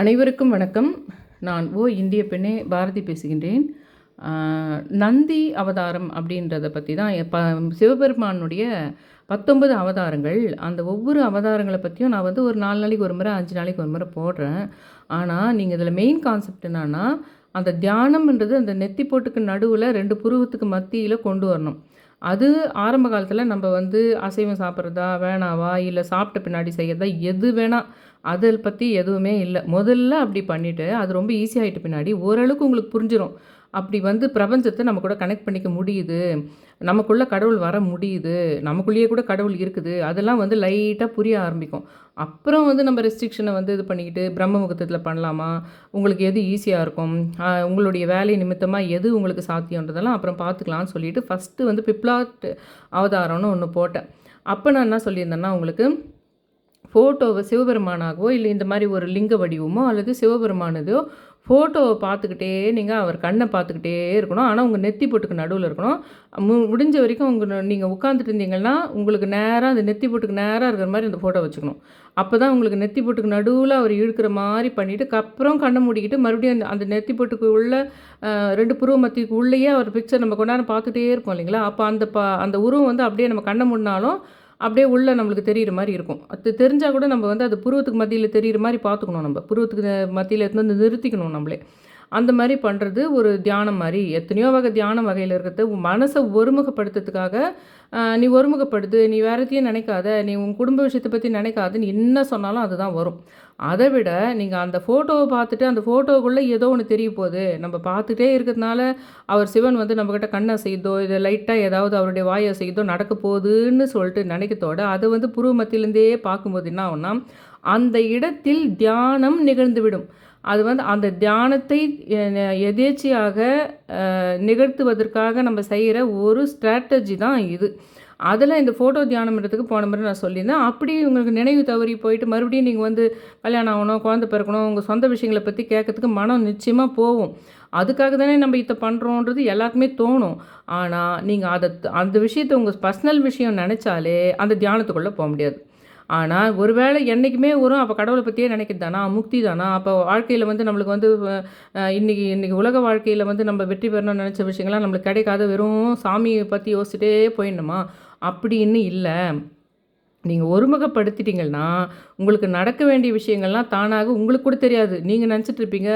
அனைவருக்கும் வணக்கம். நான் ஓ இந்திய பெண்ணே பாரதி பேசுகின்றேன். நந்தி அவதாரம் அப்படின்றத பற்றி தான் ப சிவபெருமானுடைய பத்தொன்பது அவதாரங்கள். அந்த ஒவ்வொரு அவதாரங்களை பற்றியும் நான் வந்து ஒரு நாலு நாளைக்கு ஒரு முறை அஞ்சு நாளைக்கு ஒரு முறை போடுறேன். ஆனால் நீங்கள் இதில் மெயின் கான்செப்ட் என்னன்னா அந்த தியானம்ன்றது அந்த நெத்தி போட்டுக்கு நடுவில் ரெண்டு புருவத்துக்கு மத்தியில் கொண்டு வரணும். அது ஆரம்ப காலத்தில் நம்ம வந்து அசைவம் சாப்பிட்றதா வேணாவா இல்லை சாப்பிட்ட பின்னாடி செய்யறதா எது வேணால் அதை பற்றி எதுவுமே இல்லை. முதல்ல அப்படி பண்ணிவிட்டு அது ரொம்ப ஈஸியாகிட்டு பின்னாடி ஓரளவுக்கு உங்களுக்கு புரிஞ்சிடும் அப்படி வந்து பிரபஞ்சத்தை நம்ம கூட கனெக்ட் பண்ணிக்க முடியுது. நமக்குள்ளே கடவுள் வர முடியுது. நமக்குள்ளேயே கூட கடவுள் இருக்குது. அதெல்லாம் வந்து லைட்டாக புரிய ஆரம்பிக்கும். அப்புறம் வந்து நம்ம ரெஸ்ட்ரிக்ஷனை வந்து இது பண்ணிக்கிட்டு பிரம்ம முகூர்த்தத்தில் பண்ணலாமா? உங்களுக்கு எது ஈஸியாக இருக்கும்? உங்களுடைய வேலை நிமித்தமாக எது உங்களுக்கு சாத்தியன்றதெல்லாம் அப்புறம் பார்த்துக்கலாம்னு சொல்லிட்டு ஃபஸ்ட்டு வந்து பிப்லாட் அவதாரம்னு ஒன்று போட்டேன். அப்போ நான் என்ன சொல்லியிருந்தேன்னா உங்களுக்கு ஃபோட்டோவை சிவபெருமானாகவோ இல்லை இந்த மாதிரி ஒரு லிங்க வடிவமோ அல்லது சிவபெருமானதோ ஃபோட்டோவை பார்த்துக்கிட்டே நீங்கள் அவர் கண்ணை பார்த்துக்கிட்டே இருக்கணும். ஆனால் உங்கள் நெத்தி போட்டுக்கு நடுவில் இருக்கணும். மு முடிஞ்ச வரைக்கும் உங்கள் நீங்கள் உட்காந்துட்டு இருந்தீங்கன்னா உங்களுக்கு நேராக அந்த நெத்தி போட்டுக்கு நேராக இருக்கிற மாதிரி அந்த ஃபோட்டோ வச்சுக்கணும். அப்போ தான் உங்களுக்கு நெத்தி போட்டுக்கு நடுவில் அவர் இழுக்கிற மாதிரி பண்ணிவிட்டு அப்புறம் கண்ணை மூடிக்கிட்டு மறுபடியும் அந்த அந்த நெத்தி போட்டுக்கு உள்ள ரெண்டு புருவ மத்திக்கு உள்ளேயே அவர் பிக்சர் நம்ம கொண்டாந்து பார்த்துட்டே இருப்போம் இல்லைங்களா? அப்போ அந்த பா அந்த உருவம் வந்து அப்படியே நம்ம கண்ணை மூடினாலும் அப்படியே உள்ள நம்மளுக்கு தெரிகிற மாதிரி இருக்கும். அது தெரிஞ்சால் கூட நம்ம வந்து அது புருவத்துக்கு மத்தியில் தெரிகிற மாதிரி பார்த்துக்கணும் நம்ம. புருவத்துக்கு மத்தியில் எடுத்து வந்து நிறுத்திக்கணும் நம்மளே. அந்த மாதிரி பண்ணுறது ஒரு தியானம் மாதிரி. எத்தனையோ வகை தியான வகையில் இருக்கிறது உன் மனசை ஒருமுகப்படுத்துறதுக்காக நீ ஒருமுகப்படுத்து நீ வேறு எதையும் நினைக்காத நீ உன் குடும்ப விஷயத்தை பற்றி நினைக்காதுன்னு நீ என்ன சொன்னாலும் அதுதான் வரும். அதை விட நீங்கள் அந்த ஃபோட்டோவை பார்த்துட்டு அந்த ஃபோட்டோவுக்குள்ளே ஏதோ ஒன்று தெரிய போகுது. நம்ம பார்த்துட்டே இருக்கிறதுனால அவர் சிவன் வந்து நம்மக்கிட்ட கண்ணை செய்தோ இதை லைட்டாக ஏதாவது அவருடைய வாயை செய்தோ நடக்க போகுதுன்னு சொல்லிட்டு நினைக்கத்தோட அதை வந்து புருவ மத்தியிலேருந்தே பார்க்கும்போது என்ன ஆகும்னா அந்த இடத்தில் தியானம் நிகழ்ந்துவிடும் அது வந்து அந்த தியானத்தை எதேச்சியாக எதேச்சையாக நிகழ்த்துவதற்காக நம்ம செய்கிற ஒரு ஸ்ட்ராட்டஜி தான் இது. அதில் இந்த ஃபோட்டோ தியானம்ன்றதுக்கு போன முறை நான் சொல்லியிருந்தேன். அப்படி உங்களுக்கு நினைவு தவறி போயிட்டு மறுபடியும் நீங்கள் வந்து கல்யாணம் ஆகணும் குழந்தை பிறக்கணும் உங்கள் சொந்த விஷயங்களை பற்றி கேட்கறதுக்கு மனம் நிச்சயமாக போகும். அதுக்காக தானே நம்ம இதை பண்ணுறோன்றது எல்லாருக்குமே தோணும். ஆனால் நீங்கள் அதை அந்த விஷயத்தை உங்கள் பர்சனல் விஷயம் நினச்சாலே அந்த தியானத்துக்குள்ளே போக முடியாது. ஆனால் ஒருவேளை என்றைக்குமே வரும் அப்போ கடவுளை பற்றியே நினைக்கிறது தானா? முக்தி தானா? அப்போ வாழ்க்கையில் வந்து நம்மளுக்கு வந்து இன்றைக்கி இன்றைக்கி உலக வாழ்க்கையில் வந்து நம்ம வெற்றி பெறணும்னு நினச்ச விஷயங்கள்லாம் நம்மளுக்கு கிடைக்காத வெறும் சாமியை பற்றி யோசிச்சுட்டே போயிடணுமா? அப்படின்னு இல்லை. நீங்கள் ஒருமுகப்படுத்திட்டீங்கன்னா உங்களுக்கு நடக்க வேண்டிய விஷயங்கள்லாம் தானாக உங்களுக்கு கூட தெரியாது. நீங்கள் நினச்சிட்ருப்பீங்க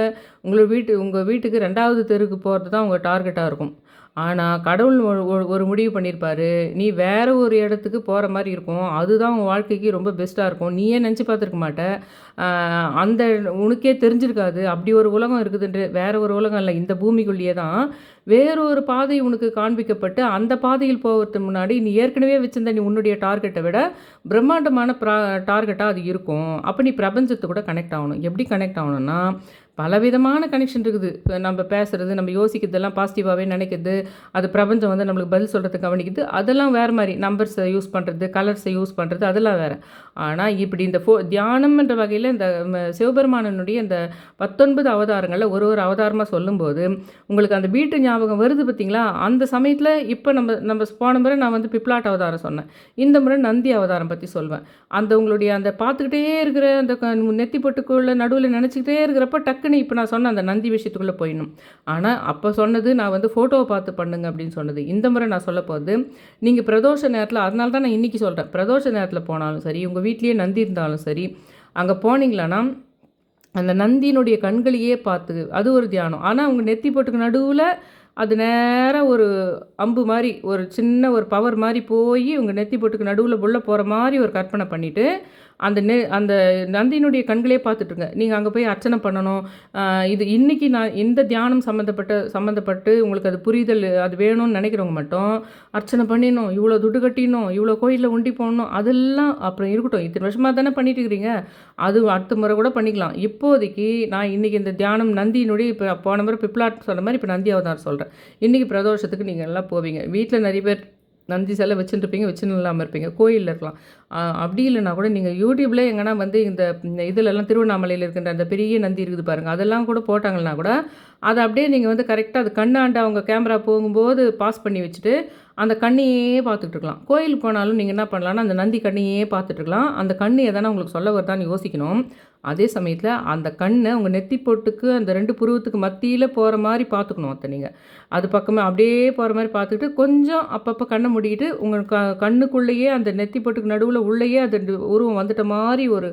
உங்களை உங்கள் வீட்டு உங்கள் வீட்டுக்கு ரெண்டாவது தெருக்கு போகிறது தான் உங்கள் டார்கெட்டாக இருக்கும். ஆனால் கடவுள் ஒரு- முடிவு பண்ணியிருப்பார் நீ வேறு ஒரு இடத்துக்கு போகிற மாதிரி இருக்கும். அதுதான் உன் வாழ்க்கைக்கு ரொம்ப பெஸ்ட்டாக இருக்கும். நீயே நினச்சி பார்த்துருக்க மாட்ட. அந்த உனக்கே தெரிஞ்சிருக்காது. அப்படி ஒரு உலகம் இருக்குதுன்ற வேறு ஒரு உலகம் இல்லை. இந்த பூமிக்குள்ளேயே தான் வேறொரு பாதை உனக்கு காண்பிக்கப்பட்டு அந்த பாதையில் போகிறதுக்கு முன்னாடி நீ ஏற்கனவே வச்சிருந்த நீ உன்னுடைய டார்கெட்டை விட பிரம்மாண்டமான ப்ரா டார்கெட்டாக அது இருக்கும். அப்போ நீ பிரபஞ்சத்தை கூட கனெக்ட் ஆகணும். எப்படி கனெக்ட் ஆகணும்னா பலவிதமான கனெக்ஷன் இருக்குது. இப்போ நம்ம பேசுகிறது நம்ம யோசிக்கிறதெல்லாம் பாசிட்டிவாகவே நினைக்கிறது அது பிரபஞ்சம் வந்து நம்மளுக்கு பதில் சொல்கிறது கவனிக்குது அதெல்லாம் வேறு மாதிரி. நம்பர்ஸை யூஸ் பண்ணுறது கலர்ஸை யூஸ் பண்ணுறது அதெல்லாம் வேறு. ஆனால் இப்படி இந்த ஃபோ தியானம்ன்ற வகையில் இந்த சிவபெருமானனுடைய இந்த பத்தொன்பது அவதாரங்களில் ஒரு ஒரு அவதாரமாக சொல்லும்போது உங்களுக்கு அந்த வீட்டு ஞாபகம் வருது பார்த்தீங்களா? அந்த சமயத்தில் இப்போ நம்ம நம்ம போன முறை நான் வந்து பிப்ளாட் அவதாரம் சொன்னேன். இந்த முறை நந்தி அவதாரம் பற்றி சொல்வேன். அந்த உங்களுடைய அந்த பார்த்துக்கிட்டே இருக்கிற அந்த க- நெத்தி பொட்டுக்குள்ள நடுவில் நினச்சிக்கிட்டே இருக்கிறப்ப டக்குன்னு இப்போ நான் சொன்ன அந்த நந்தி விஷயத்துக்குள்ளே போயிடணும். ஆனால் அப்போ சொன்னது நான் வந்து ஃபோட்டோவை பார்த்து பண்ணுங்க அப்படின்னு சொன்னது. இந்த முறை நான் சொல்ல போகுது நீங்கள் பிரதோஷ நேரத்தில் அதனால தான் நான் இன்றைக்கி சொல்கிறேன் பிரதோஷ நேரத்தில் போனாலும் சரி உங்கள் வீட்லேயே நந்தி இருந்தாலும் சரி அங்கே போனீங்களான்னா அந்த நந்தியினுடைய கண்களையே பார்த்து அது ஒரு தியானம். ஆனால் அவங்க நெத்தி போட்டுக்கு நடுவில் அது நேராக ஒரு அம்பு மாதிரி ஒரு சின்ன ஒரு பவர் மாதிரி போய் உங்கள் நெத்தி போட்டுக்கு நடுவில் உள்ளே போகிற மாதிரி ஒரு கற்பனை பண்ணிவிட்டு அந்த நெ அந்த நந்தியினுடைய கண்களே பார்த்துட்ருங்க நீங்கள் அங்கே போய் அர்ச்சனை பண்ணணும். இது இன்றைக்கி நான் இந்த தியானம் சம்மந்தப்பட்ட சம்மந்தப்பட்டு உங்களுக்கு அது புரிதல் அது வேணும்னு நினைக்கிறவங்க மட்டும் அர்ச்சனை பண்ணிடணும். இவ்வளோ துட்டு கட்டிடணும். இவ்வளோ கோயிலில் உண்டி போடணும். அதெல்லாம் அப்புறம் இருக்கட்டும். இத்தனை வருஷமாக தானே பண்ணிட்டு இருக்கிறீங்க? அது அடுத்த முறை கூட பண்ணிக்கலாம். இப்போதைக்கு நான் இன்றைக்கி இந்த தியானம் நந்தியினுடைய இப்போ போன முறை பிப்ளாட் சொன்ன மாதிரி இப்போ நந்தி அவதாரம் சொல்கிறேன் இன்றைக்கி பிரதோஷத்துக்கு நீங்கள் எல்லாம் போவீங்க. வீட்டில் நிறைய பேர் நந்தி சிலை வச்சுட்டு இருப்பீங்க வச்சுன்னு இல்லாமல் இருப்பீங்க. கோயிலில் இருக்கலாம். அப்படி இல்லைனா கூட நீங்கள் யூடியூப்பில் எங்கன்னா வந்து இந்த இதிலெல்லாம் திருவண்ணாமலையில் இருக்கின்ற அந்த பெரிய நந்தி இருக்குது பாருங்கள் அதெல்லாம் கூட போட்டாங்கன்னா கூட அதை அப்படியே நீங்கள் வந்து கரெக்டாக அது கண்ணாண்டு அவங்க கேமரா போகும்போது பாஸ் பண்ணி வச்சுட்டு அந்த கண்ணையே பார்த்துட்ருக்கலாம் கோயிலுக்கு போனாலும் நீங்கள் என்ன பண்ணலான்னா அந்த நந்தி கண்ணையே பார்த்துட்ருக்கலாம் அந்த கண் எதனா உங்களுக்கு சொல்ல வருதான்னு யோசிக்கணும். அதே சமயத்தில் அந்த கண்ணை உங்கள் நெத்தி போட்டுக்கு அந்த ரெண்டு புருவத்துக்கு மத்தியில் போகிற மாதிரி பார்த்துக்கணும் அத்தை நீங்கள் அது பக்கமே அப்படியே போகிற மாதிரி பார்த்துக்கிட்டு கொஞ்சம் அப்பப்போ கண்ணை மூடிக்கிட்டு உங்கள் க கண்ணுக்குள்ளேயே அந்த நெத்தி போட்டுக்கு நடுவில் உள்ளேயே அது உருவம் வந்துட்ட மாதிரி ஒரு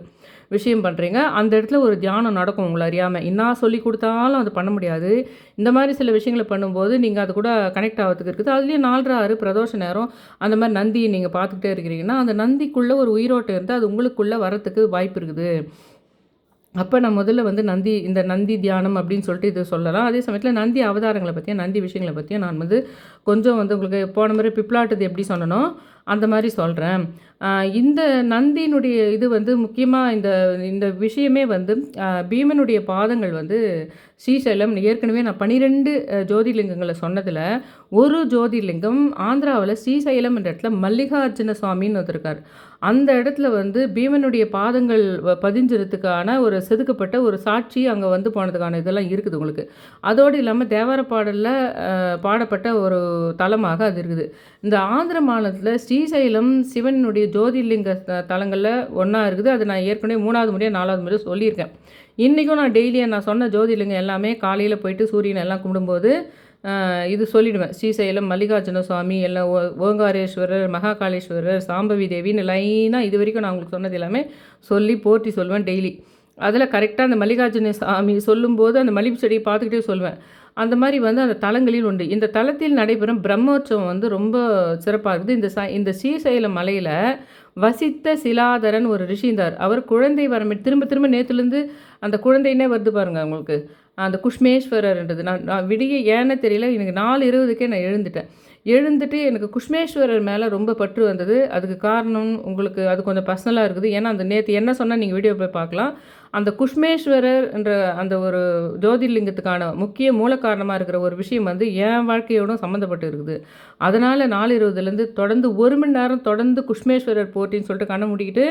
விஷயம் பண்ணுறீங்க அந்த இடத்துல ஒரு தியானம் நடக்கும் உங்களை அறியாமல் என்ன சொல்லி கொடுத்தாலும் அது பண்ண முடியாது. இந்த மாதிரி சில விஷயங்களை பண்ணும்போது நீங்கள் அது கூட கனெக்ட் ஆகிறதுக்கு இருக்குது. அதுலேயும் நாலரை ஆறு பிரதோஷ நேரம் அந்த மாதிரி நந்தியை நீங்கள் பார்த்துக்கிட்டே இருக்கிறீங்கன்னா அந்த நந்திக்குள்ளே ஒரு உயிரோட்டம் இருந்தால் அது உங்களுக்குள்ளே வரத்துக்கு வாய்ப்பு இருக்குது. அப்போ நான் முதல்ல வந்து நந்தி இந்த நந்தி தியானம் அப்படின்னு சொல்லிட்டு இது சொல்லலாம். அதே சமயத்தில் நந்தி அவதாரங்களை பற்றியும் நந்தி விஷயங்களை பற்றியும் நான் வந்து கொஞ்சம் வந்து உங்களுக்கு போன முறை பிப்ளாட்டுது எப்படி சொன்னனோ அந்த மாதிரி சொல்கிறேன் இந்த நந்தியினுடைய இது வந்து முக்கியமாக இந்த இந்த விஷயமே வந்து பீமனுடைய பாதங்கள் வந்து ஸ்ரீசைலம் ஏற்கனவே நான் பனிரெண்டு ஜோதிர்லிங்கங்களை சொன்னதில் ஒரு ஜோதிர்லிங்கம் ஆந்திராவில் ஸ்ரீசைலம் என்ற இடத்துல மல்லிகார்ஜுன சுவாமின்னு வந்திருக்கார் அந்த இடத்துல வந்து பீமனுடைய பாதங்கள் பதிஞ்சிறதுக்கான ஒரு செதுக்கப்பட்ட ஒரு சாட்சி அங்கே வந்து போனதுக்கான இதெல்லாம் இருக்குது உங்களுக்கு. அதோடு இல்லாமல் தேவார பாடலில் பாடப்பட்ட ஒரு தலமாக அது இருக்குது. இந்த ஆந்திர மாநிலத்தில் ஸ்ரீசைலம் சிவனுடைய ஜோதிர்லிங்க தலங்களில் ஒன்றா இருக்குது. அது நான் ஏற்கனவே மூணாவது முறையாக நாலாவது முறையாக சொல்லியிருக்கேன். இன்றைக்கும் நான் டெய்லியாக நான் சொன்ன ஜோதிர்லிங்கம் எல்லாமே காலையில் போயிட்டு சூரியன் எல்லாம் கும்பிடும்போது இது சொல்லிவிடுவேன் ஸ்ரீசைலம் மல்லிகார்ஜுன சுவாமி எல்லாம் ஓ ஓங்காரேஸ்வரர் மகாகாலேஸ்வரர் சாம்பவி தேவின்னு லைனாக இது வரைக்கும் நான் உங்களுக்கு சொன்னது எல்லாமே சொல்லி போற்றி சொல்வேன் டெய்லி. அதில் கரெக்டாக அந்த மல்லிகார்ஜுன சாமி சொல்லும்போது அந்த மல்லிகை செடியை பார்த்துக்கிட்டே சொல்வேன். அந்த மாதிரி வந்து அந்த தலங்களில் உண்டு. இந்த தலத்தில் நடைபெறும் பிரம்மோற்சவம் வந்து ரொம்ப சிறப்பாக இருக்குது. இந்த ச இந்த ஸ்ரீசைலம் மலையில் வசித்த சிலாதரன் ஒரு ரிஷிந்தார் அவர் குழந்தை வரமே திரும்ப திரும்ப நேற்றுலேருந்து அந்த குழந்தைன்னே வருது பாருங்கள் அவங்களுக்கு. அந்த குஷ்மேஸ்வரர்ன்றது நான் நான் விடிய ஏன்னு தெரியல. எனக்கு நாலு இருபதுக்கே நான் எழுந்துட்டேன். எழுந்துட்டு எனக்கு குஷ்மேஸ்வரர் மேலே ரொம்ப பற்று வந்தது. அதுக்கு காரணம் உங்களுக்கு அது கொஞ்சம் பர்சனலாக இருக்குது. ஏன்னா அந்த நேற்று என்ன சொன்னால் நீங்கள் வீடியோ போய் பார்க்கலாம். அந்த குஷ்மேஸ்வரர் என்ற அந்த ஒரு ஜோதிர்லிங்கத்துக்கான முக்கிய மூல காரணமாக இருக்கிற ஒரு விஷயம் வந்து என் வாழ்க்கையோடும் சம்மந்தப்பட்டு இருக்குது. அதனால் நாலு இருபதுலேருந்து தொடர்ந்து ஒரு மணி நேரம் தொடர்ந்து குஷ்மேஸ்வரர் போட்டின்னு சொல்லிட்டு கண்ண முடிக்கிட்டு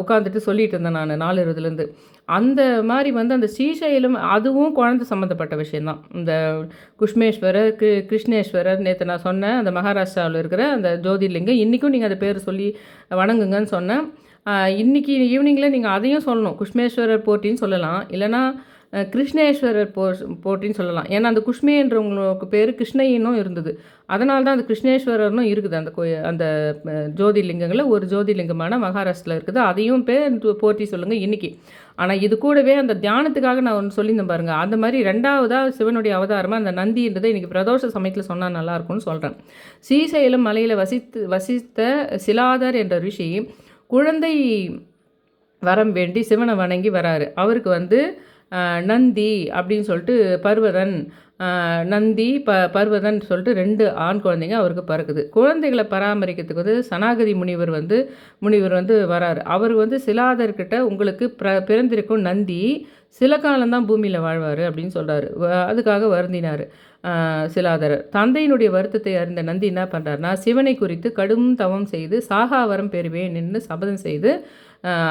உட்காந்துட்டு சொல்லிட்டு இருந்தேன் நான் நாலு இருபதுலேருந்து. அந்த மாதிரி வந்து அந்த ஸ்ரீசைலம் அதுவும் குழந்தை சம்மந்தப்பட்ட விஷயந்தான் இந்த குஷ்மேஸ்வரர் கி கிருஷ்ணேஸ்வரர் நேற்று நான் சொன்னேன் அந்த மகாராஷ்டிராவில் இருக்கிற அந்த ஜோதிர்லிங்கம் இன்றைக்கும் நீங்கள் அந்த பேர் சொல்லி வணங்குங்கன்னு சொன்னேன். இன்றைக்கி ஈவினிங்கில் நீங்கள் அதையும் சொல்லணும். குஷ்மேஸ்வரர் போட்டின்னு சொல்லலாம். இல்லைனா கிருஷ்ணேஸ்வரர் போ போட்டின்னு சொல்லலாம். ஏன்னா அந்த குஷ்மேன்றவங்களுக்கு பேர் கிருஷ்ணயினும் இருந்தது. அதனால தான் அந்த கிருஷ்ணேஸ்வரர்னும் இருக்குது. அந்த கோ அந்த ஜோதிலிங்கங்களில் ஒரு ஜோதிலிங்கமான மகாராஷ்டிரில் இருக்குது. அதையும் பேர் போட்டி சொல்லுங்கள் இன்றைக்கி ஆனால் இது கூடவே அந்த தியானத்துக்காக நான் ஒன்று சொல்லியிருந்தேன் பாருங்கள் அந்த மாதிரி ரெண்டாவதாக சிவனுடைய அவதாரமாக அந்த நந்தின்றதை இன்றைக்கி பிரதோஷ சமயத்தில் சொன்னால் நல்லாயிருக்கும்னு சொல்கிறேன் ஸ்ரீசைலம் மலையில் வசித்து வசித்த சிலாதர் என்ற ரிஷி குழந்தை வரம் வேண்டி சிவனை வணங்கி வராரு. அவருக்கு வந்து நந்தி அப்படின்னு சொல்லிட்டு பர்வதன் நந்தி ப பர்வதன் சொல்லிட்டு ரெண்டு ஆண் குழந்தைங்க அவருக்கு பிறக்குது. குழந்தைகளை பராமரிக்கிறதுக்கு வந்து சனாகதி முனிவர் வந்து முனிவர் வந்து வராரு. அவர் வந்து சிலாதர்கிட்ட உங்களுக்கு பிற பிறந்திருக்கும் நந்தி சில காலம்தான் பூமியில் வாழ்வார் அப்படின்னு சொல்கிறாரு அதுக்காக வருந்தினார் சிலாதரர் தந்தையினுடைய வருத்தத்தை அறிந்த நந்தி என்ன பண்ணுறாருனா சிவனை குறித்து கடும் தவம் செய்து சாகாவரம் பெறுவேன் என்று சபதம் செய்து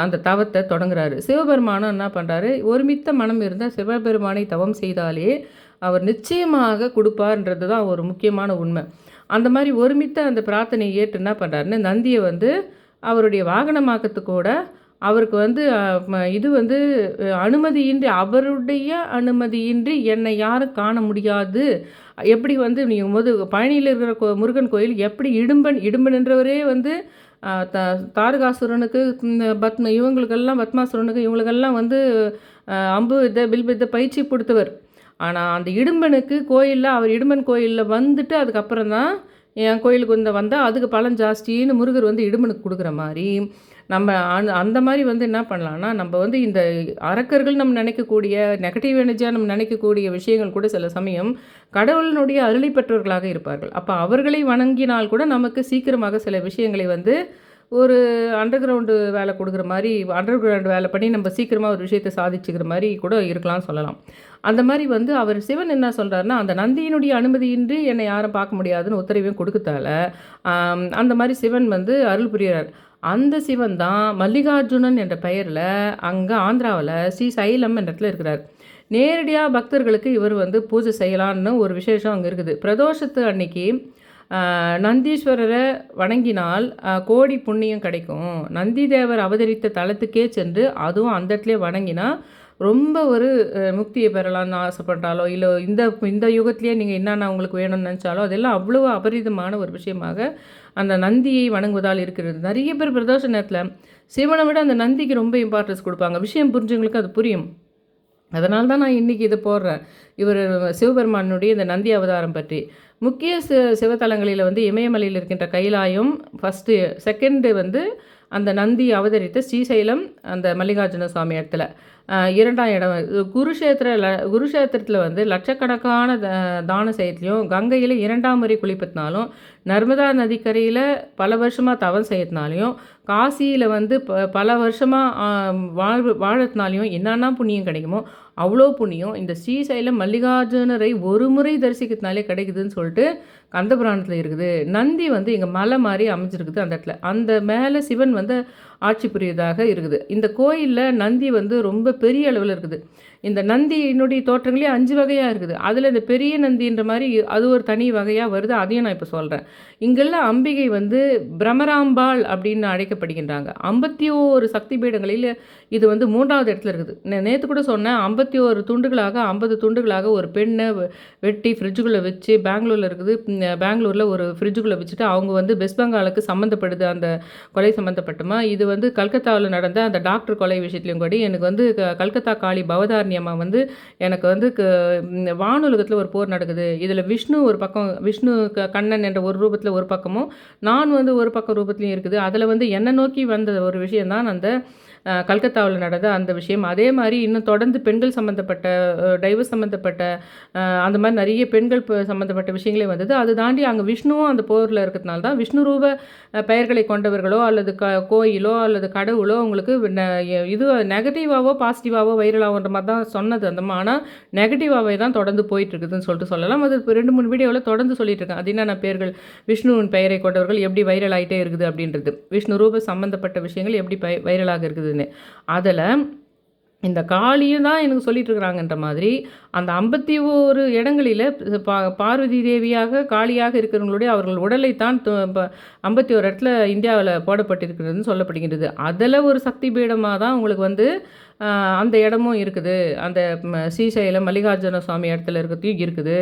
அந்த தவத்தை தொடங்குறாரு. சிவபெருமானம் என்ன பண்ணுறாரு ஒருமித்த மனம் இருந்தால் சிவபெருமானை தவம் செய்தாலே அவர் நிச்சயமாக கொடுப்பார்ன்றது தான் ஒரு முக்கியமான உண்மை. அந்த மாதிரி ஒருமித்த அந்த பிரார்த்தனையை ஏற்று என்ன பண்ணுறாருன்னு நந்தியை வந்து அவருடைய வாகனமாக்கத்து கூட அவருக்கு வந்து இது வந்து அனுமதியின்றி அவருடைய அனுமதியின்றி என்னை யாரும் காண முடியாது. எப்படி வந்து நீங்கள் முது பழனியில் இருக்கிற முருகன் கோயில் எப்படி இடும்பன் இடும்பன் என்றவரே வந்து த தாரகாசுரனுக்கு பத்ம இவங்களுக்கெல்லாம் பத்மாசுரனுக்கு இவங்களுக்கெல்லாம் வந்து அம்பு வித்தை பில்பித்தை பயிற்சி கொடுத்தவர். ஆனால் அந்த இடும்பனுக்கு கோயிலில் அவர் இடும்பன் கோயிலில் வந்துட்டு அதுக்கப்புறம் தான் என் கோயிலுக்கு வந்து வந்தால் அதுக்கு பலன் ஜாஸ்தின்னு முருகர் வந்து இடும்பனுக்கு கொடுக்குற மாதிரி நம்ம அந் அந்த மாதிரி வந்து என்ன பண்ணலான்னா நம்ம வந்து இந்த அரக்கர்கள் நம்ம நினைக்கக்கூடிய நெகட்டிவ் எனர்ஜியாக நம்ம நினைக்கக்கூடிய விஷயங்கள் கூட சில சமயம் கடவுளினுடைய அருளை பெற்றவர்களாக இருப்பார்கள். அப்போ அவர்களை வணங்கினால் கூட நமக்கு சீக்கிரமாக சில விஷயங்களை வந்து ஒரு அண்டர் கிரவுண்டு வேலை கொடுக்குற மாதிரி அண்டர் கிரவுண்டு வேலை பண்ணி நம்ம சீக்கிரமாக ஒரு விஷயத்தை சாதிச்சுக்கிற மாதிரி கூட இருக்கலாம்னு சொல்லலாம். அந்த மாதிரி வந்து அவர் சிவன் என்ன சொல்கிறாருன்னா அந்த நந்தியினுடைய அனுமதியின்றி என்னை யாரும் பார்க்க முடியாதுன்னு உத்தரவையும் கொடுக்கத்தால அந்த மாதிரி சிவன் வந்து அருள் புரிகிறார். அந்த சிவன் தான் மல்லிகார்ஜுனன் என்ற பெயரில் அங்கே ஆந்திராவில் ஸ்ரீ சைலம் என்ற இடத்துல இருக்கிறார். நேரடியாக பக்தர்களுக்கு இவர் வந்து பூஜை செய்யலான்னு ஒரு விசேஷம் அங்கே இருக்குது. பிரதோஷத்து அன்னைக்கு நந்தீஸ்வரரை வணங்கினால் கோடி புண்ணியம் கிடைக்கும். நந்தி தேவர் அவதரித்த தலத்துக்கே சென்று அதுவும் அந்த இடத்துல வணங்கினா ரொம்ப ஒரு முக்தியை பெறலாம்னு ஆசைப்பட்டாலோ இல்லை இந்த இந்த யுகத்திலேயே நீங்கள் என்னென்ன உங்களுக்கு வேணும்னு நினச்சாலோ அதெல்லாம் அவ்வளோ அபரிதமான ஒரு விஷயமாக அந்த நந்தியை வணங்குவதால் இருக்கிறது. நிறைய பேர் பிரதோஷ நேரத்தில் சிவனை விட அந்த நந்திக்கு ரொம்ப இம்பார்ட்டன்ஸ் கொடுப்பாங்க. விஷயம் புரிஞ்சவங்களுக்கு அது புரியும். அதனால தான் நான் இன்றைக்கி இதை போடுறேன். இவர் சிவபெருமானுடைய இந்த நந்தி அவதாரம் பற்றி. முக்கிய சி சிவத்தலங்களில் வந்து இமயமலையில் இருக்கின்ற கைலாயம் ஃபஸ்ட்டு செகண்டு வந்து அந்த நந்தி அவதரித்த ஸ்ரீசைலம் அந்த மல்லிகார்ஜுன சுவாமி இடத்துல. இரண்டாம் இடம் இது குருஷேத்திர ல குருஷேத்திரத்தில் வந்து லட்சக்கணக்கான த தான செய்யத்துலையும் கங்கையில் இரண்டாம் முறை குளிப்பத்தினாலும் நர்மதா நதிக்கரையில் பல வருஷமாக தவம் செய்யறதுனாலையும் காசியில் வந்து ப பல வருஷமாக வாழ் வாழறதுனாலையும் என்னென்ன புண்ணியம் கிடைக்குமோ அவ்வளோ புண்ணியம். இந்த ஸ்ரீசைலம் மல்லிகார்ஜுனரை ஒரு முறை தரிசிக்கிறதுனாலே கிடைக்குதுன்னு சொல்லிட்டு கந்தபுராணத்தில் இருக்குது. நந்தி வந்து இங்கே மலை மாதிரி அமைஞ்சிருக்குது அந்த இடத்துல. அந்த மேலே சிவன் வந்து ஆட்சி புரியதாக இருக்குது. இந்த கோயிலில் நந்தி வந்து ரொம்ப பெரிய அளவில் இருக்குது. இந்த நந்தியினுடைய தோற்றங்களே அஞ்சு வகையாக இருக்குது. அதில் இந்த பெரிய நந்தின்ற மாதிரி அது ஒரு தனி வகையாக வருது. அதையும் நான் இப்போ சொல்கிறேன் இங்கெல்லாம் அம்பிகை வந்து பிரமராம்பாள் அப்படின்னு அழைக்கப்படுகின்றாங்க. ஐம்பத்தி ஓரு சக்தி பீடங்களில் இது வந்து மூன்றாவது இடத்துல இருக்குது. நான் நேற்று கூட சொன்னேன் ஐம்பத்தி ஓரு துண்டுகளாக ஐம்பது துண்டுகளாக ஒரு பெண்ணை வெட்டி ஃப்ரிட்ஜுக்குள்ளே வச்சு பெங்களூரில் இருக்குது. பெங்களூரில் ஒரு ஃப்ரிட்ஜுக்குள்ளே வச்சுட்டு அவங்க வந்து வெஸ்ட் பெங்காலுக்கு சம்மந்தப்படுது அந்த கொலை சம்மந்தப்பட்டுமா இது வந்து கல்கத்தாவில் நடந்த அந்த டாக்டர் கொலை விஷயத்துலையும் கூட எனக்கு வந்து க- கல்கத்தா காளி பவதாரண்யம்மா வந்து எனக்கு வந்து க வானுலகத்தில் ஒரு போர் நடக்குது. இதில் விஷ்ணு ஒரு பக்கம் விஷ்ணு க கண்ணன் என்ற ஒரு ரூபத்தில் ஒரு பக்கமும் நான் வந்து ஒரு பக்கம் ரூபத்துலையும் இருக்குது. அதில் வந்து என்னை நோக்கி வந்த ஒரு விஷயம்தான் அந்த கல்கத்தாவில் நடந்த அந்த விஷயம். அதே மாதிரி இன்னும் தொடர்ந்து பெண்கள் சம்மந்தப்பட்ட டைவர்ஸ் சம்மந்தப்பட்ட அந்த மாதிரி நிறைய பெண்கள் சம்மந்தப்பட்ட விஷயங்களே வந்தது. அது தாண்டி அங்கே விஷ்ணுவும் அந்த போரில் இருக்கிறதுனால தான் விஷ்ணு ரூப பெயர்களை கொண்டவர்களோ அல்லது க கோயிலோ அல்லது கடவுளோ உங்களுக்கு இது நெகட்டிவாகவோ பாசிட்டிவாகவோ வைரலாகன்ற மாதிரி தான் சொன்னது அந்த ஆனால் நெகட்டிவாகவே தான் தொடர்ந்து போயிட்டு இருக்குதுன்னு சொல்லிட்டு சொல்லலாம். அது இப்போ ரெண்டு மூணு வீடியோவில் தொடர்ந்து சொல்லிட்டு இருக்கேன் அது என்னென்ன பெயர்கள் விஷ்ணுவின் பெயரை கொண்டவர்கள் எப்படி வைரல் ஆகிட்டே இருக்குது அப்படின்றது. விஷ்ணு ரூப சம்மந்தப்பட்ட விஷயங்கள் எப்படி பை வைரலாக இருக்குதுன்னு. அதில் இந்த காளியும் தான் எனக்கு சொல்லிட்டு இருக்கிறாங்கன்ற மாதிரி அந்த ஐம்பத்தி ஓரு இடங்களில் பா பார்வதி தேவியாக காளியாக இருக்கிறவங்களுடைய அவர்கள் உடலைத்தான் ஐம்பத்தி ஒரு இடத்துல இந்தியாவில் போடப்பட்டிருக்கிறதுன்னு சொல்லப்படுகின்றது. அதில் ஒரு சக்தி பீடமாக தான் உங்களுக்கு வந்து அந்த இடமும் இருக்குது. அந்த ஸ்ரீசைலம் மல்லிகார்ஜுன சுவாமி இடத்துல இருக்கிறதையும் இருக்குது.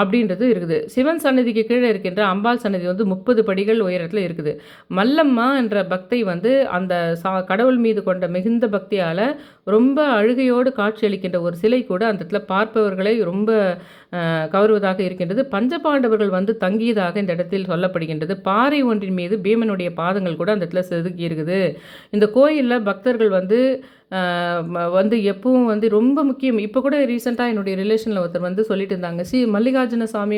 அப்படின்றது இருக்குது. சிவன் சன்னதிக்கு கீழே இருக்கின்ற அம்பாள் சன்னதி வந்து முப்பது படிகள் உயரத்தில் இருக்குது. மல்லம்மா என்ற பக்தை வந்து அந்த சா கடவுள் மீது கொண்ட மிகுந்த பக்தியால் ரொம்ப அழுகையோடு காட்சியளிக்கின்ற ஒரு சிலை கூட அந்த இடத்துல பார்ப்பவர்களை ரொம்ப கவருவதாக இருக்கின்றது. பஞ்சபாண்டவர்கள் வந்து தங்கியதாக இந்த இடத்தில் சொல்லப்படுகின்றது. பாறை ஒன்றின் மீது பீமனுடைய பாதங்கள் கூட அந்த இடத்துல செதுக்கி இருக்குது. இந்த கோயிலில் பக்தர்கள் வந்து வந்து எப்பவும் வந்து ரொம்ப முக்கியம். இப்போ கூட ரீசெண்டாக என்னுடைய ரிலேஷனில் ஒருத்தர் வந்து சொல்லிட்டு இருந்தாங்க. சி மல்லிகார்ஜுன சாமி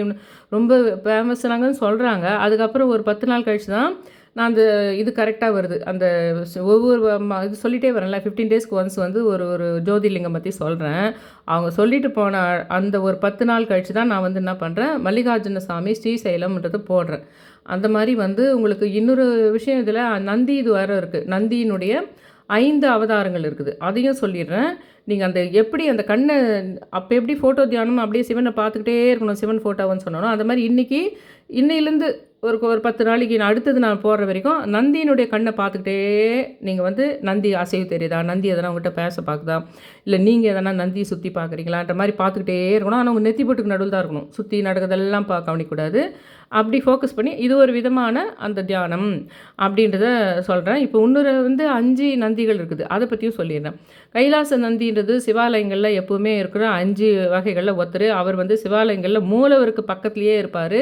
ரொம்ப ஃபேமஸ்னாங்கன்னு சொல்கிறாங்க அதுக்கப்புறம் ஒரு பத்து நாள் கழிச்சு தான் நான் அந்த இது கரெக்டாக வருது. அந்த ஒவ்வொரு ம- இது சொல்லிகிட்டே வரேன்ல ஃபிஃப்டீன் டேஸ்க்கு ஒன்ஸ் வந்து ஒரு ஒரு ஜோதிலிங்கம் பற்றி சொல்கிறேன் அவங்க சொல்லிட்டு போன அந்த ஒரு பத்து நாள் கழிச்சு தான் நான் வந்து என்ன பண்ணுறேன் மல்லிகார்ஜுன சாமி ஸ்ரீசைலம்ன்றது போடுறேன். அந்த மாதிரி வந்து உங்களுக்கு இன்னொரு விஷயம் இதில் நந்தி இது வர இருக்குது நந்தியினுடைய ஐந்து அவதாரங்கள் இருக்குது. அதையும் சொல்லிடுறேன். நீங்கள் அந்த எப்படி அந்த கண்ணை அப்போ எப்படி ஃபோட்டோ தியானம் அப்படியே சிவனை பார்த்துக்கிட்டே இருக்கணும் சிவன் ஃபோட்டோன்னு சொன்னோம் அந்த மாதிரி இன்றைக்கி இன்னையிலேருந்து ஒரு ஒரு பத்து நாளைக்கு நான் அடுத்தது நான் போடுற வரைக்கும் நந்தியினுடைய கண்ணை பார்த்துக்கிட்டே நீங்கள் வந்து நந்தி அசைவு தெரியுதா? நந்தி எதனா உங்கள்கிட்ட பேச பார்க்குதா? இல்லை நீங்கள் எதனா நந்தி சுற்றி பார்க்குறீங்களான்ற மாதிரி பார்த்துக்கிட்டே இருக்கணும். ஆனால் உங்கள் நெத்தி போட்டுக்கு நடுவில் தான் இருக்கணும். சுற்றி நடக்கிறதெல்லாம் பா கவனிக்கூடாது அப்படி ஃபோக்கஸ் பண்ணி இது ஒரு விதமான அந்த தியானம் அப்படின்றத சொல்கிறேன் இப்போ இன்னொரு வந்து அஞ்சு நந்திகள் இருக்குது. அதை பற்றியும் சொல்லிடுறேன். கைலாச நந்தின்றது சிவாலயங்களில் எப்பவுமே இருக்கிற அஞ்சு வகைகளில் ஒருத்தர். அவர் வந்து சிவாலயங்களில் மூலவருக்கு பக்கத்துலேயே இருப்பார்.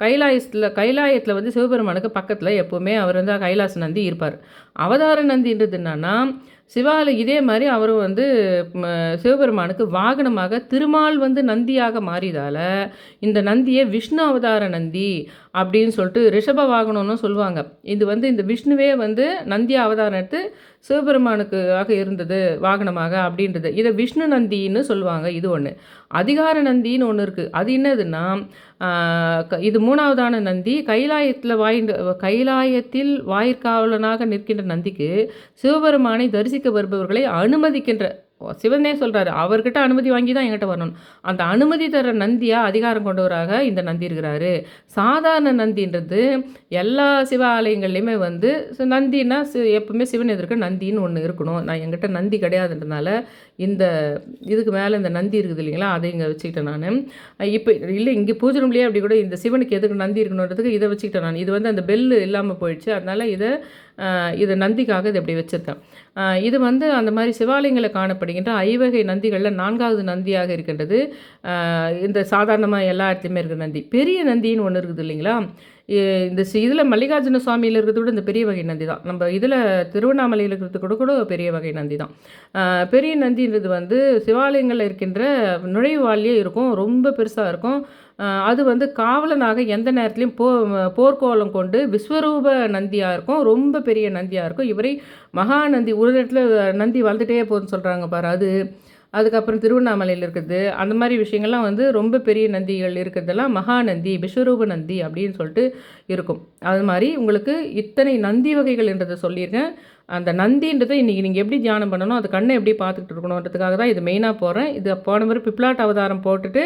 கைலாயத்தில் கைலாயத்தில் வந்து சிவபெருமானுக்கு பக்கத்தில் எப்போவுமே அவர் வந்து கைலாச நந்தி இருப்பார். அவதார நந்தின்றது என்னன்னா சிவால இதே மாதிரி அவரும் வந்து சிவபெருமானுக்கு வாகனமாக திருமால் வந்து நந்தியாக மாறியதால் இந்த நந்தியை விஷ்ணு அவதார நந்தி அப்படின்னு சொல்லிட்டு ரிஷப வாகனம்னு சொல்லுவாங்க. இது வந்து இந்த விஷ்ணுவே வந்து நந்தி அவதாரம் எடுத்து சிவபெருமானுக்காக இருந்தது வாகனமாக அப்படின்றது. இதை விஷ்ணு நந்தின்னு சொல்லுவாங்க இது ஒன்று அதிகார நந்தின்னு ஒன்று இருக்குது அது என்னதுன்னா இது மூணாவதான நந்தி கைலாயத்தில் வாய்ந்த கைலாயத்தில் வாயிற்காவலனாக நிற்கின்ற நந்திக்கு சிவபெருமானை தரிசிக்க வருபவர்களை அனுமதிக்கின்ற சிவனே சொல்கிறாரு அவர்கிட்ட அனுமதி வாங்கி தான் என்கிட்ட வரணும். அந்த அனுமதி தர நந்தியாக அதிகாரம் கொண்டவராக இந்த நந்தி இருக்கிறாரு. சாதாரண நந்தின்றது எல்லா சிவாலயங்கள்லையுமே வந்து நந்தின்னா சி எப்பவுமே சிவன் எதிர்க்க நந்தின்னு ஒன்று இருக்கணும். நான் என்கிட்ட நந்தி கிடையாதுன்றதுனால இந்த இதுக்கு மேலே இந்த நந்தி இருக்குது இல்லைங்களா அதை இங்கே வச்சுக்கிட்டேன் நான். இப்போ இல்லை இங்கே பூஜை ரூம்லேயே அப்படி கூட இந்த சிவனுக்கு எதுக்கு நந்தி இருக்கணுன்றதுக்கு இதை வச்சுக்கிட்டேன் நான். இது வந்து அந்த பெல்லு இல்லாமல் போயிடுச்சு. அதனால் இதை இதை இது நந்திக்காக இது அப்படி வச்சுருக்கேன். இது வந்து அந்த மாதிரி சிவாலயங்களில் காணப்படுகின்ற ஐவகை நந்திகளில் நான்காவது நந்தியாக இருக்கின்றது. இந்த சாதாரணமாக எல்லா இடத்துலையுமே இருக்கிற நந்தி. பெரிய நந்தின்னு ஒன்று இருக்குது இல்லைங்களா இந்த இதில் மல்லிகார்ஜுன சுவாமியில் இருக்கிறத விட இந்த பெரிய வகை நந்தி தான். நம்ம இதில் திருவண்ணாமலையில் இருக்கிறது கூட கூட பெரிய வகை நந்தி தான். பெரிய நந்தின்றது வந்து சிவாலயங்களில் இருக்கின்ற நுழைவாளியே இருக்கும் ரொம்ப பெருசாக இருக்கும். அது வந்து காவலனாக எந்த நேரத்துலையும் போ போர்க்கோலம் கொண்டு விஸ்வரூப நந்தியாக இருக்கும் ரொம்ப பெரிய நந்தியாக இருக்கும். இவரை மகாநந்தி ஒரு இடத்துல நந்தி வளர்ந்துட்டே போகுதுன்னு சொல்கிறாங்க பாரு அது அதுக்கப்புறம் திருவண்ணாமலையில் இருக்குது. அந்த மாதிரி விஷயங்கள்லாம் வந்து ரொம்ப பெரிய நந்திகள் இருக்கிறதெல்லாம் மகாநந்தி விஸ்வரூப நந்தி அப்படின்னு சொல்லிட்டு இருக்கும். அது மாதிரி உங்களுக்கு இத்தனை நந்தி வகைகள் என்றதை சொல்லியிருக்கேன். அந்த நந்தின்றதை இன்றைக்கி நீங்கள் எப்படி தியானம் பண்ணணும் அது கண்ணை எப்படி பார்த்துக்கிட்டு இருக்கணுன்றதுக்காக தான் இது மெயினாக போகிறேன் இது போன முறை பிப்ளாட் அவதாரம் போட்டுட்டு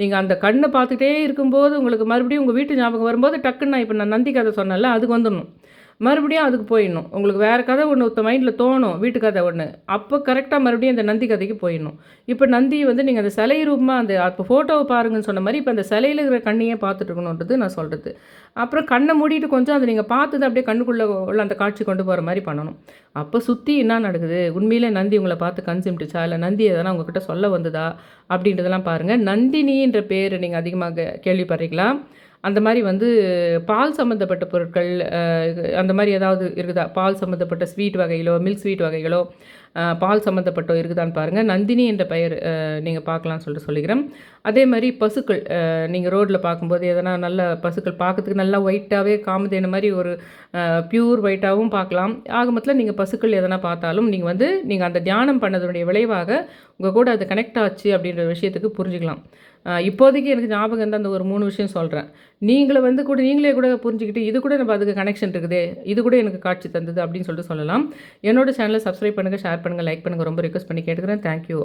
நீங்கள் அந்த கண்ணை பார்த்துக்கிட்டே இருக்கும்போது உங்களுக்கு மறுபடியும் உங்கள் வீட்டு ஞாபகம் வரும்போது டக்குன்னு நான் இப்போ நான் நந்தி கதை சொன்னால அதுக்கு வந்துடணும். மறுபடியும் அதுக்கு போயிடணும். உங்களுக்கு வேறு கதை ஒன்று ஒருத்த மைண்டில் தோணும் வீட்டு கதை ஒன்று அப்போ கரெக்டாக மறுபடியும் அந்த நந்தி கதைக்கு போயிடணும். இப்போ நந்தி வந்து நீங்கள் அந்த சிலை ரூபமாக அந்த அப்போ ஃபோட்டோவை பாருங்கன்னு சொன்ன மாதிரி இப்போ அந்த சிலையில் இருக்கிற கண்ணையே பார்த்துட்டு இருக்கணுன்றது நான் சொல்கிறது அப்புறம் கண்ணை மூடிட்டு கொஞ்சம் அதை நீங்கள் பார்த்தது அப்படியே கண்ணுக்குள்ளே உள்ள அந்த காட்சி கொண்டு போகிற மாதிரி பண்ணணும். அப்போ சுற்றி என்ன நடக்குது? உண்மையிலே நந்தி உங்களை பார்த்து கண் சிமிட்டுச்சா இல்லை நந்தி எதனா உங்ககிட்ட சொல்ல வந்ததா? அப்படின்றதெல்லாம் பாருங்கள் நந்தினின்ற பேர் நீங்கள் அதிகமாக கேள்விப்படுறீங்களா? அந்த மாதிரி வந்து பால் சம்மந்தப்பட்ட பொருட்கள் அந்த மாதிரி ஏதாவது இருக்குதா? பால் சம்மந்தப்பட்ட ஸ்வீட் வகைகளோ மில்க் ஸ்வீட் வகைகளோ பால் சம்மந்தப்பட்டோ இருக்குதான்னு பாருங்கள் நந்தினி என்ற பெயர் நீங்கள் பார்க்கலாம்னு சொல்லிட்டு சொல்லிக்கிறேன். அதே மாதிரி பசுக்கள் நீங்கள் ரோட்டில் பார்க்கும்போது எதனா நல்ல பசுக்கள் பார்க்கறதுக்கு நல்லா ஒயிட்டாகவே காமதேன மாதிரி ஒரு பியூர் ஒயிட்டாகவும் பார்க்கலாம். ஆக மொத்தத்தில் நீங்கள் பசுக்கள் எதனா பார்த்தாலும் நீங்கள் வந்து நீங்கள் அந்த தியானம் பண்ணதனுடைய விளைவாக உங்கள் கூட அது கனெக்ட் ஆச்சு அப்படின்ற விஷயத்துக்கு புரிஞ்சுக்கலாம். இப்போதைக்கு எனக்கு ஞாபகம் இருந்தால் அந்த ஒரு மூணு விஷயம் சொல்கிறேன் நீங்களே வந்து கூட நீங்களே கூட புரிஞ்சுக்கிட்டு இது கூட நம்ம அதுக்கு கனெக்ஷன் இருக்குது இது கூட எனக்கு காட்சி தந்தது அப்படின்னு சொல்லிட்டு சொல்லலாம். என்னோட சேனலை சப்ஸ்கிரைப் பண்ணுங்கள் ஷேர் பண்ணுங்கள் லைக் பண்ணுங்கள் ரொம்ப ரிக்வஸ்ட் பண்ணி கேட்டுக்கிறேன். தேங்க்யூ